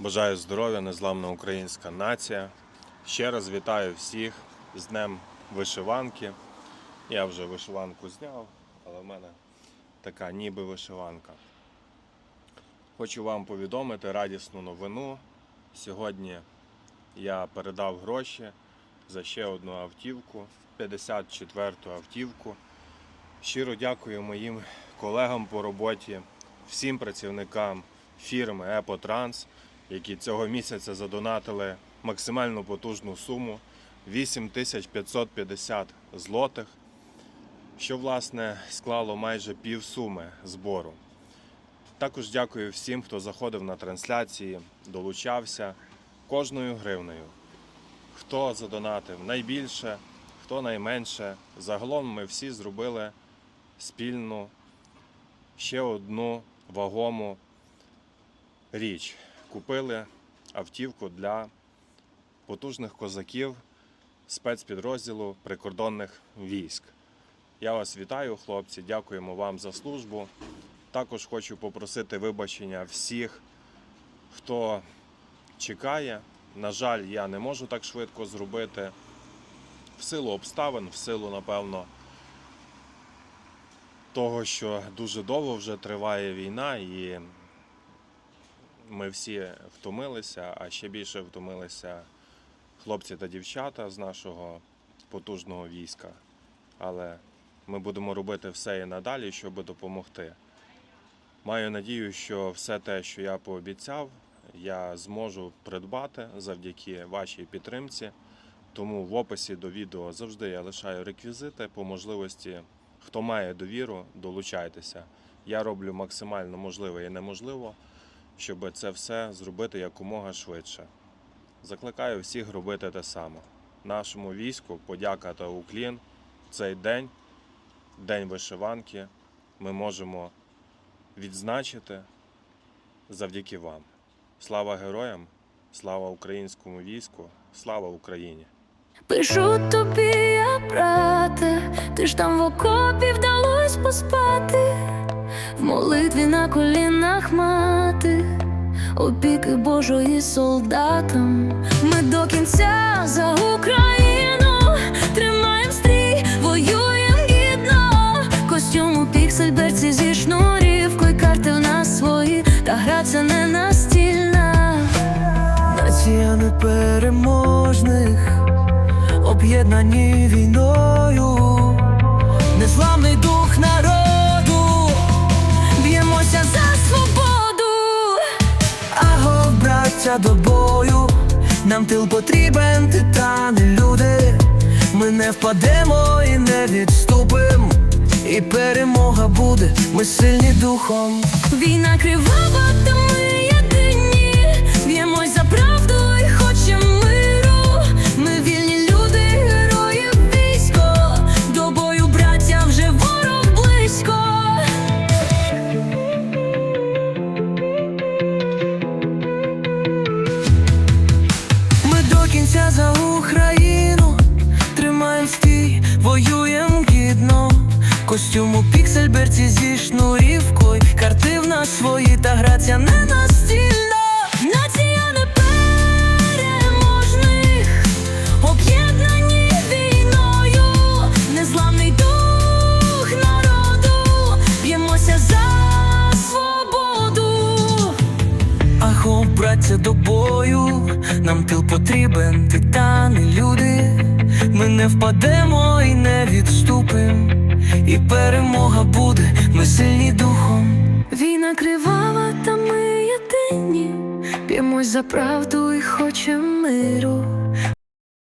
Бажаю здоров'я, незламна українська нація. Ще раз вітаю всіх з Днем вишиванки. Я вже вишиванку зняв, але в мене така ніби вишиванка. Хочу вам повідомити радісну новину. Сьогодні я передав гроші за ще одну автівку, 54-ту автівку. Щиро дякую моїм колегам по роботі, всім працівникам фірми Епотранс, які цього місяця задонатили максимально потужну суму 8550 злотих, що власне склало майже пів суми збору. Також дякую всім, хто заходив на трансляції, долучався кожною гривнею. Хто задонатив найбільше, хто найменше. Загалом ми всі зробили спільну ще одну вагому річ. Купили автівку для потужних козаків спецпідрозділу прикордонних військ. Я вас вітаю, хлопці, дякуємо вам за службу. Також хочу попросити вибачення всіх, хто чекає. На жаль, я не можу так швидко зробити в силу обставин, в силу, напевно, того, що дуже довго вже триває війна, і ми всі втомилися, а ще більше втомилися хлопці та дівчата з нашого потужного війська. Але ми будемо робити все і надалі, щоб допомогти. Маю надію, що все те, що я пообіцяв, я зможу придбати завдяки вашій підтримці. Тому в описі до відео завжди я лишаю реквізити. По можливості, хто має довіру, долучайтеся. Я роблю максимально можливе і неможливо, щоб це все зробити якомога швидше. Закликаю всіх робити те саме. Нашому війську подяка та уклін. Цей день, день вишиванки, ми можемо відзначити завдяки вам. Слава героям, слава українському війську, слава Україні! Пишу тобі, я брате, ти ж там в окопі вдалось поспати, молитві на колінах мати, опіки Божої солдатам. Ми до кінця за Україну тримаєм стрій, воюєм гідно, костюм у піксель берці зі шнурівкою, карти в нас свої, та гра це не настільна. Нація непереможних, об'єднані війною, незламний дух народу, Б'ємося за свободу. аго, браття до бою, нам тил потрібен, титани, люди. Ми не впадемо і не відступим, і перемога буде, ми сильні духом. Війна кривава, та до за Україну тримаєм стій, воюєм гідно. Костюм у піксель берці зі шнурівкою, карти в нас свої, та граця не настільна. Нам тил потрібен, титани, люди. Ми не впадемо і не відступим, і перемога буде, ми сильні духом. Війна кривава, та ми єдині. п'ємось за правду і хочемо миру.